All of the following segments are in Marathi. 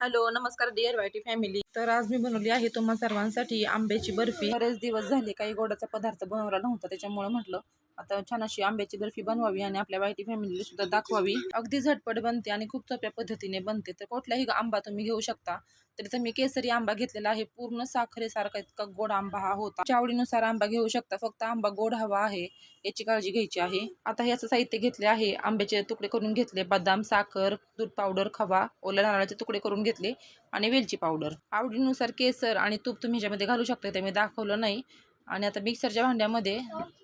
हॅलो नमस्कार डिअर वायटी फॅमिली तर आज मी बनवली आहे तुम्हा सर्वांसाठी आंब्याची बर्फी. बरेच दिवस झाले काही गोडाचा पदार्थ बनवला नव्हता त्याच्यामुळे म्हटलं आता छान अशी आंब्याची बर्फी बनवावी आणि आपल्या वाईटी फॅमिलीला सुद्धा दाखवावी. अगदी झटपट बनते आणि खूप सोप्या पद्धतीने बनते. तर कुठलाही आंबा तुम्ही घेऊ शकता. तर इथं मी केसरी आंबा घेतलेला आहे. पूर्ण साखरेसारखा इतका गोड आंबा हा होता. आवडीनुसार आंबा घेऊ शकता. फक्त आंबा गोड हवा आहे याची काळजी घ्यायची आहे. आता हे असं साहित्य घेतले आहे. आंब्याचे तुकडे करून घेतले. बदाम साखर दूध पावडर खवा ओल्या नारळाचे तुकडे करून घेतले आणि वेलची पावडर आवडीनुसार केसर आणि तूप तुम्ही ह्याच्यामध्ये घालू शकता. ते मी दाखवलं नाही. आणि आता मिक्सरच्या भांड्यामध्ये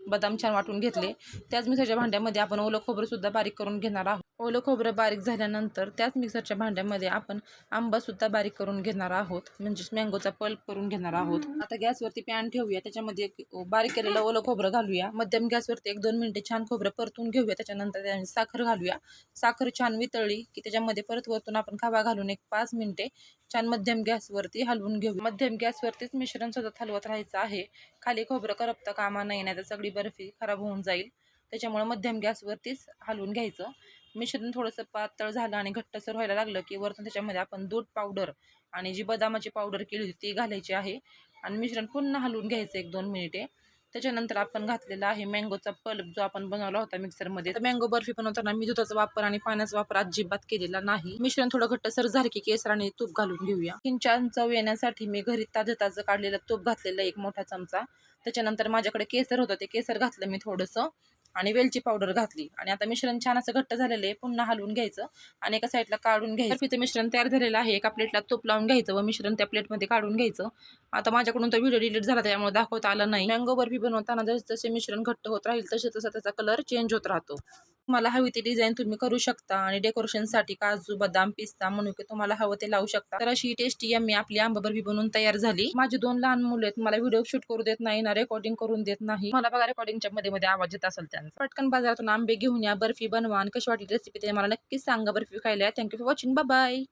बदाम छान वाटून घेतले. त्याच मिक्सरच्या भांड्यामध्ये आपण ओलं खोबरंसुद्धा बारीक करून घेणार आहोत. ओलं खोबरं बारीक झाल्यानंतर त्याच मिक्सरच्या भांड्यामध्ये आपण आंबा सुद्धा बारीक करून घेणार आहोत. म्हणजेच मँगोचा पल्प करून घेणार आहोत. आता गॅसवरती पॅन ठेवूया. त्याच्यामध्ये एक बारीक केलेलं ओलं खोबरं घालूया. मध्यम गॅसवरती एक दोन मिनिटे छान खोबरं परतून घेऊया. त्याच्यानंतर त्यामध्ये साखर घालूया. साखर छान वितळली की त्याच्यामध्ये परत वरतून आपण खवा घालून एक पाच मिनिटे छान मध्यम गॅसवरती हलवून घेऊ मध्यम गॅसवरतीच मिश्रण सतत हलवत राहायचं आहे. खाली खोबरं करपता कामा नाही नाही तर सगळी बर्फी खराब होऊन जाईल. त्याच्यामुळे मध्यम गॅसवरतीच हलवून घ्यायचं. मिश्रण थोडंसं पातळ झालं आणि घट्टसर व्हायला लागलं की वरतून त्याच्यामध्ये आपण दूध पावडर आणि जी बदामाची पावडर केली होती ती घालायची आहे. आणि मिश्रण पुन्हा हलवून घ्यायचं एक दोन मिनिटे. त्याच्यानंतर आपण घातलेला आहे मँगोचा पल्प जो आपण बनवला होता मिक्सरमध्ये. तर मँगो बर्फी बनवताना मी दुधाचा वापर आणि पाण्याचा वापर अजिबात केलेला नाही. मिश्रण थोडं घट्टसर झालं की केसर आणि तूप घालून घेऊया. किंचान चव येण्यासाठी मी घरी ताजं ताजं काढलेलं तूप घातलेलं एक मोठा चमचा. त्याच्यानंतर माझ्याकडे केसर होतं ते केसर घातलं मी थोडंसं. आणि वेलची पावडर घातली. आणि आता मिश्रण छान असं घट्ट झालेलं आहे पुन्हा हलवून घ्यायचं आणि एका साईडला काढून घ्यायचं. तिथं मिश्रण तयार झालेलं आहे एका प्लेटला तूप लावून घ्यायचं व मिश्रण त्या प्लेटमध्ये काढून घ्यायचं. आता माझ्याकडून तो व्हिडिओ डिलीट झाला त्यामुळे दाखवता आला नाही. मँगो बर्फी बनवताना जसे जसे मिश्रण घट्ट होत राहील तसे तसा त्याचा कलर चेंज होत राहतो. तुम्हाला हवी ती डिझाईन तुम्ही करू शकता आणि डेकोरेशनसाठी काजू बदाम पिस्ता मनुके तुम्हाला हवं ते लावू शकता. तर अशी टेस्टी यम्मी आपली आंबा बर्फी बनवून तयार झाली. माझी दोन लहान मुलं आहेत मला व्हिडिओ शूट करू देत नाही ना रेकॉर्डिंग करून देत नाही. मला बघा रेकॉर्डिंगच्या मध्ये मध्ये आवाज येत असेल त्यांचा. पटकन बाजारातून आंबे घेऊन या बर्फी बनवा आणि कशी वाटली रेसिपी ते मला नक्कीच सांगा. बर्फी खायला थँक्यू फॉर वॉचिंग बाय